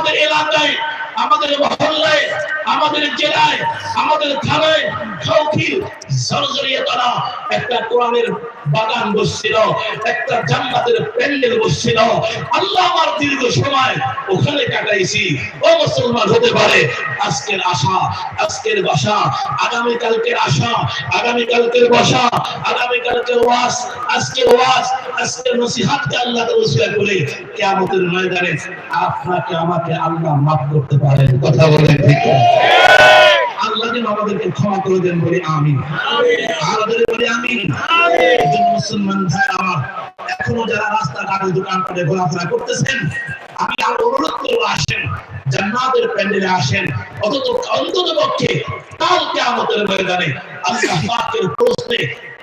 আমাদের এলাকায় আমাদের মহল্লায় আমাদের জেলায়, আমাদের থানায় একটা কোরআনের বাগান বসছিল, একটা জান্নাতের প্যান্ডেল বসছিল। আল্লাহ আমার দীর্ঘ সময় ওখানে কাটাইছি। ও মুসলমান হতে পারে, আজকের আশা, আজকের বাসা, আগামী কালকের আশা, আগামী কালকের বসা, আগামী কালকের ওয়াজ, আজকের ওয়াজ, আজকের নসিহাতকে আল্লাহ রসিয়া করে কিয়ামতের ময়দানে আপনাকে, আমাকে আল্লাহ মাফ করতে পারেন। কথা বলেন ঠিক না? আল্লাহ যেন আমাদেরকে ক্ষমা করে দেন বলি আমিন। আমাদের বলি আমিন। একজন মুসলমান ভাই আমার এখনও যারা রাস্তাঘাটে দোকানপাটে ঘোরাফেরা করতেছেন আমি আর অনুরোধ করব আসেন জান্নাতের প্যান্ডেলে আসেন অন্তত অন্তত পক্ষে ময়দানে আল্লাহ পাকের প্রশ্নে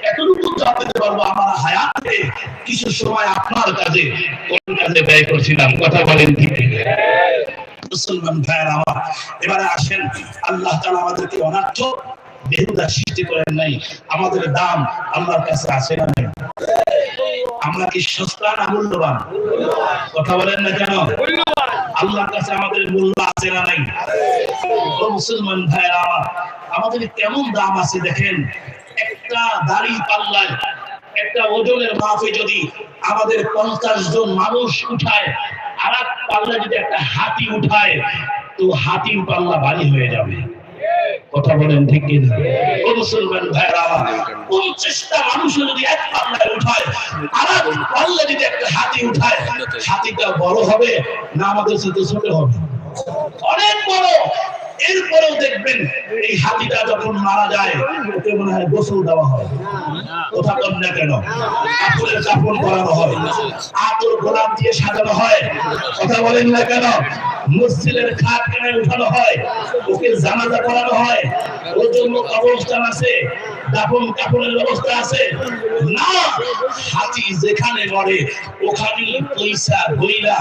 এতটুকু দিতে পারব আমার হায়াতে কিছু সময় আপনার কাজে কোন কাজে ব্যয় করছিলাম কথা বলেন ঠিক মুসলমান ভাইয়ের আমার, এবারে আসেন, আল্লাহ তাআলা আমাদেরকে অনার্থ বেহুদা সৃষ্টি করেন নাই, আমাদের দাম আল্লাহর কাছে আছে না নাই? আমরা কি সস্তা না মূল্যবান? কথা বলেন না কেন? আল্লাহর কাছে আমাদের মূল্য আছে না নাই? মুসলমান ভাইয়েরা আমার, আমাদের কেমন দাম আছে দেখেন? একটা দাড়ি পাল্লায়, একটা ওজনের মাপে যদি আমাদের পঞ্চাশ জন মানুষ উঠায় আর পাল্লা যদি একটা হাতি উঠায়, তো হাতির পাল্লা ভারী হয়ে যাবে। কথা বলেন ঠিক কিনা? মুসলমান ভাইরা, পঞ্চাশটা মানুষ যদি এক পাল্লায় উঠায় আর পাল্লা যদি একটা হাতি উঠায়, হাতিটা বড় হবে না আমাদের সাথে ছোট হবে? অনেক বড়। এরপরেও দেখবেন এই হাতিটা যখন মারা যায়, ওকে মনে হয় গোসল দেওয়া হয় কথা বল না কেন? কাপড়ের কাপড় করানো হয়। আতর গোলাপ দিয়ে সাজানো হয়। কথা বলেন না কেন? মসজিদের খাট কেনে উঠানো হয়। ওকে জানাজা করানো হয়। ওর জন্য কবরস্থান আছে। দাফন কাপড়ের ব্যবস্থা আছে। না, হাতি যেখানে মরে, ওখানে পয়সা গইলা